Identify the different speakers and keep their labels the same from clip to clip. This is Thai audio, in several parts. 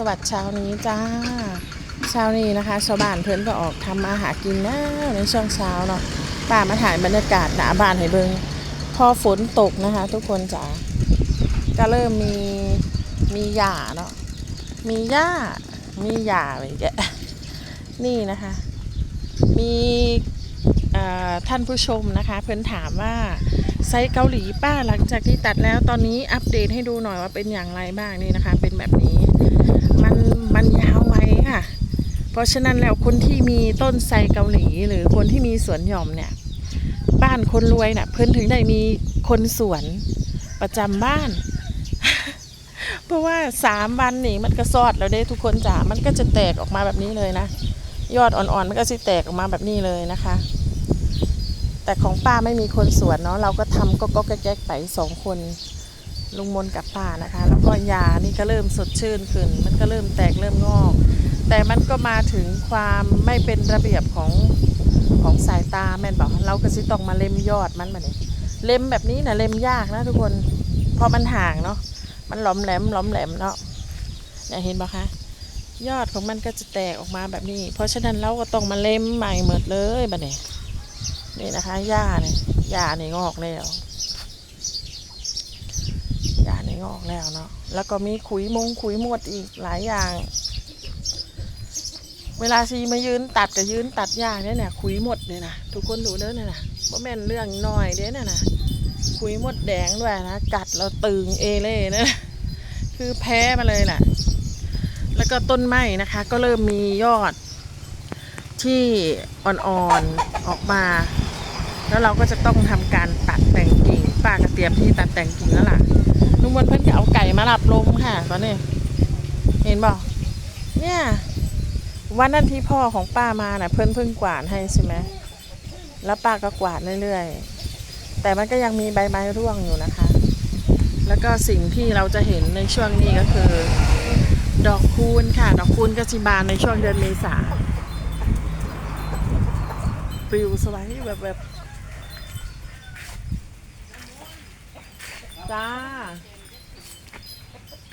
Speaker 1: สวัสดีเช้านี้จ้าเช้านี้นะคะชาวบ้านเพื่อนก็ออกทำมาหากินนะในช่วงเช้าเนาะป้ามาถ่ายบรรยากาศหนาบ้านให้เบิงพอฝนตกนะคะ ทุกคนจ๋าก็เริ่มมีมีหญ้าเนาะมีหญ้ามีหญ้าอะไรแกนี่นะคะ มีเอ่อท่านผู้ชมนะคะ เพื่อนถามว่าไซส์เกาหลีป้าหลังจากที่ตัดแล้วตอนนี้อัปเดตให้ดูหน่อยว่าเป็นอย่างไรบ้างนี่นะคะ เป็นแบบนี้ มันมันยาวไหมค่ะ เพราะฉะนั้นแล้วคนที่มีต้นไทรเกาหลีหรือคนที่มีสวนหย่อมเนี่ย บ้านคนรวยน่ะ เพิ่นถึงได้มีคนสวนประจำบ้าน เพราะว่าสามวันนี่มันก็ซอดแล้วเด้ทุกคนจ๋ามันก็จะแตกออกมาแบบนี้เลยนะยอดอ่อนๆมันก็จะแตกออกมาแบบนี้เลยนะคะ แต่ของป้าไม่มีคนสวนเนาะเราก็ทำก็ก็แก๊กไปสองคน ลุงมนกับป้านะคะ แล้วก็ยานี่ก็เริ่มสดชื่นขึ้น มันก็เริ่มแตกเริ่มงอก แต่มันก็มาถึงความไม่เป็นระเบียบของของสายตาแม่นบอกเราก็สิต้องมาเล็มยอดมันมาเนี่ยเล็มแบบนี้นะเล็มยากนะทุกคนเพราะมันห่างเนาะมันหลอมแหลมหลอมแหลมเนาะเนี่ยเห็นปะคะยอดของมันก็จะแตกออกมาแบบนี้ เพราะฉะนั้นเราก็ต้องมาเล็มใหม่หมดเลยบัดนี้นี่นะคะหญ้าเนี่ยหญ้าเนี่ยงอกแล้ว งอกแล้วเนาะแล้วก็มีขุยมงขุยหมดอีกหลายอย่าง เวลาซีมายืนตัดกับยืนตัดหญ้าเนี่ยเนี่ยขุยหมดเนี่ยนะทุกคนดูเด้อเนี่ยนะว่าแม่นเรื่องน้อยเด้อเนี่ยนะขุยหมดแดงด้วยนะกัดเราตึงเอเล่นี่ยคือแพ้มาเลยน่ะแล้วก็ต้นไม้นะคะ ก็เริ่มมียอดที่อ่อนๆออกมา แล้วเราก็จะต้องทำการตัดแต่งกิ่งป้าก็เตรียมที่ตัดแต่งกิ่งแล้วล่ะ ลุงบนเพิ่นก็เอาไก่มาหลับลมค่ะตอนนี้ เห็นบอกเนี่ยวันนั้นที่พ่อของป้ามาน่ะ เพิ่นเพิ่งกวาดให้ใช่ไหมแล้วป้าก็กวาดเรื่อยๆ แต่มันก็ยังมีใบไม้ร่วงอยู่นะคะ แล้วก็สิ่งที่เราจะเห็นในช่วงนี้ก็คือ ดอกคูณค่ะ ดอกคูณก็สิบานในช่วงเดือนเมษาปลิวสวยแบบแบบ จ้า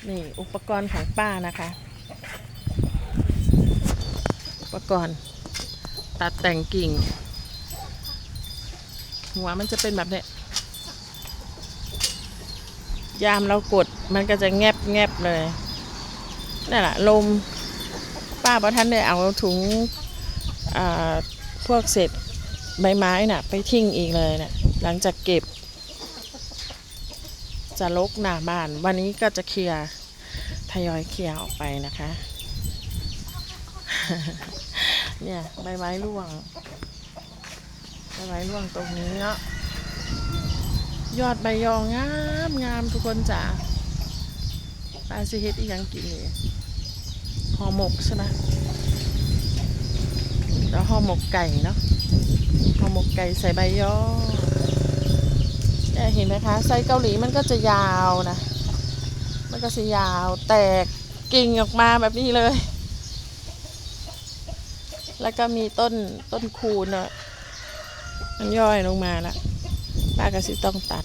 Speaker 1: นี่อุปกรณ์ของป้านะคะ อุปกรณ์ตัดแต่งกิ่ง หัวมันจะเป็นแบบเนี้ยยามเรากดมันก็จะแงบแงบเลยนั่นแหละลมป้าบอท่านได้เอาถุงพวกเศษใบไม้น่ะ ไปทิ้งอีกเลยน่ะหลังจากเก็บ จะลกหน้าบ้าน วันนี้ก็จะเคลียร์ทยอยเคลียร์ออกไปนะคะ เนี่ยใบไม้ร่วงใบไม้ร่วงตรงนี้เนาะยอดใบยองงามงามทุกคนจ๋าปลาซิเฮ็ดอีกยังกินเลยห่อหมกใช่ไหมแล้วห่อหมกไก่เนาะห่อหมกไก่ใส่ใบยอ เห็นไหมคะไสเกาหลีมันก็จะยาวนะ มันก็จะยาวแตกกิ่งออกมาแบบนี้เลย แล้วก็มีต้นต้นคูนอะมันย่อยลงมาละป้าก็สิต้องตัด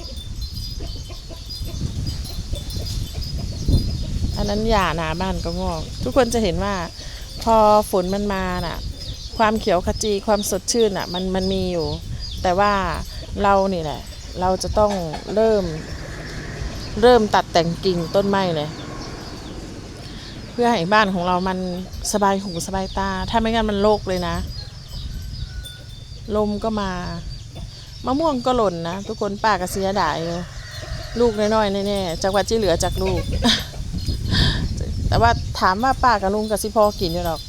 Speaker 1: อันนั้นหย่าหนาบ้านก็งอก ทุกคนจะเห็นว่าพอฝนมันมาน่ะ ความเขียวขจีความสดชื่นอะ มันมันมีอยู่ แต่ว่าเรานี่แหละ เราจะต้องเริ่ม เริ่มตัดแต่งกิ่งต้นไม้เลย เพื่อให้บ้านของเรามันสบายหูสบายตา ถ้าไม่งั้นมันโลกเลยนะ ลมก็มามะม่วงก็หล่นนะ ทุกคนป้าก็เสียดายอยู่ลูกน้อยๆแน่ๆจากว่าที่เหลือจากลูก แต่ว่าถามว่าป้ากับลุงกับสิพอกินอยู่หรอก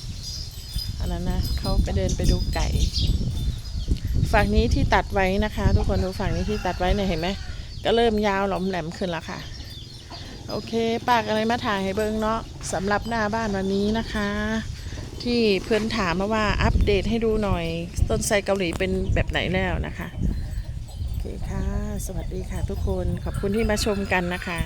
Speaker 1: อันนั้นนะเขาไปเดินไปดูไก่ ฝั่งนี้ที่ตัดไว้นะคะ ทุกคนดูฝั่งนี้ที่ตัดไว้เนี่ยเห็นไหมก็เริ่มยาวหลอมแหลมขึ้นแล้วค่ะ โอเคปากอะไรมาถ่ายให้เบิ้งเนาะสำหรับหน้าบ้านวันนี้นะคะ ที่เพื่อนถามมาว่าอัปเดตให้ดูหน่อย ต้นไทรเกาหลีเป็นแบบไหนแล้วนะคะ โอเคค่ะ สวัสดีค่ะทุกคนขอบคุณที่มาชมกันนะคะ